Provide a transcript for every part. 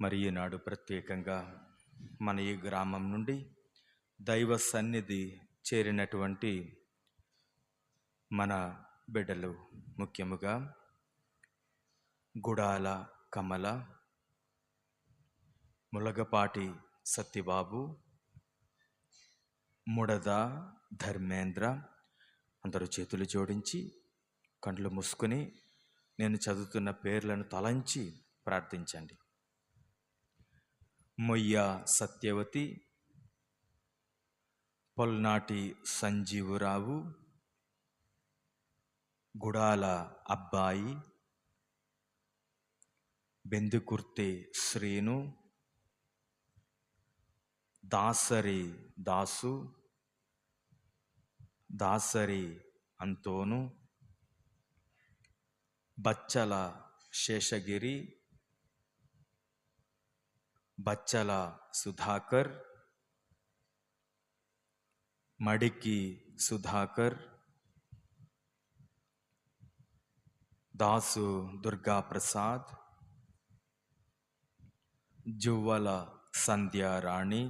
మరి ఈనాడు ప్రత్యేకంగా మన ఈ గ్రామం నుండి దైవ సన్నిధి చేరినటువంటి మన బిడ్డలు ముఖ్యముగా గుడాల కమల ములగపాటి సత్యబాబు ముడద ధర్మేంద్ర అందరూ చేతులు జోడించి కండ్లు మూసుకుని నేను చదువుతున్న పేర్లను తలంచి ప్రార్థించండి. ಮೊಯ್ಯ ಸತ್ಯವತಿ. ಪೊಲ್ನಾಟಿ ಸಂಜೀವರಾವು. ಗುಡಾಲ ಅಬ್ಬಾಯಿ. ಬೆಂದುಕುರ್ತಿ ಶ್ರೀನು. ದಾಸರಿ ದಾಸು. ದಾಸರಿ ಅಂತೋನು. ಬಚ್ಚಲ ಶೇಷಗಿರಿ. బచ్చల సుధాకర్ మడికి సుధాకర్ దాసు దుర్గా ప్రసాద్ జువ్వల సంధ్యారాణి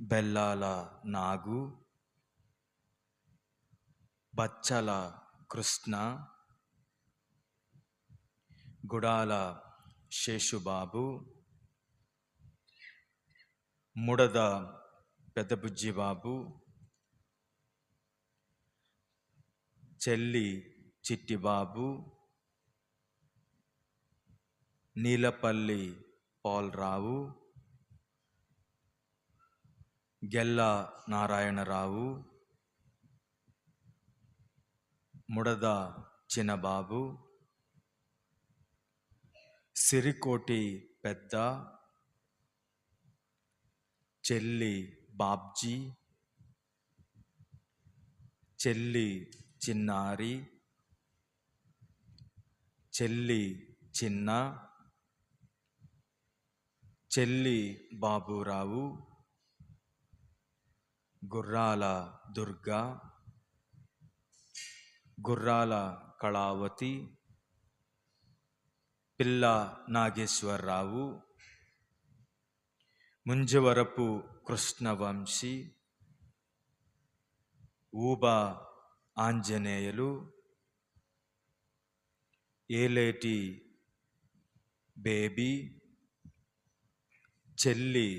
బెల్లాల నాగు బచ్చల కృష్ణ గుడాల శేషుబాబు ముడద పెద్దబుజ్జిబాబు చెల్లి చిట్టిబాబు నీలపల్లి పాల్రావు గెల్ల నారాయణరావు ముడద చిన్నబాబు సిరికోటి పెద్ద చెల్లి బాబ్జీ చెల్లి చిన్నారి చెల్లి చిన్న చెల్లి బాబురావు గుర్రాల దుర్గా గుర్రాల కళావతి పిల్ల నాగేశ్వరరావు ముంజవరపు కృష్ణవంశీ ఊబా ఆంజనేయులు ఏలేటి బేబీ చెల్లి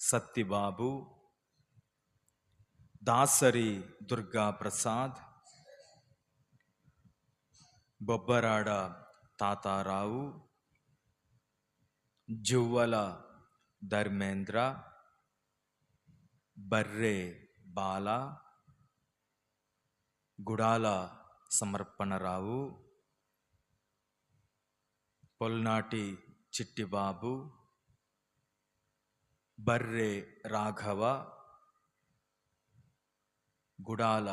సత్తిబాబు దాసరి దుర్గా ప్రసాద్ బొబ్బరాడ తాతారావు జువ్వల ధర్మేంద్ర బర్రే బాల గుడాల సమర్పణరావు పొల్నాటి చిట్టిబాబు బర్రే రాఘవ గుడాల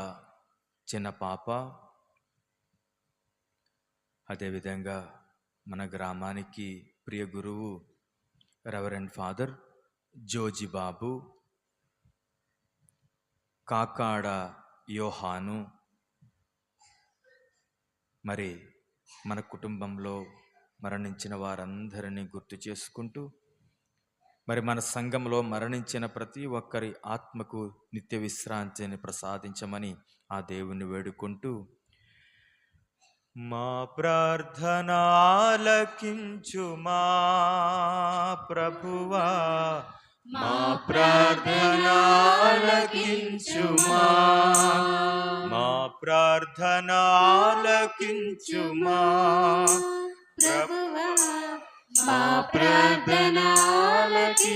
చిన్నపాప అదేవిధంగా మన గ్రామానికి ప్రియ గురువు రెవరెండ్ ఫాదర్ జోజిబాబు కాకాడ యోహాను మరి మన కుటుంబంలో మరణించిన వారందరినీ గుర్తు చేసుకుంటూ మరి మన సంఘంలో మరణించిన ప్రతి ఒక్కరి ఆత్మకు నిత్య విశ్రాంతిని ప్రసాదించమని ఆ దేవుని వేడుకుంటూ మా ప్రార్థన ఆలకించు మా ప్రభువా. మా ప్రార్థన ఆలకించుమా. మా ప్రార్థన ఆలకించుమా. ప్రభువా మా ప్రార్థన ఆలకించుమా.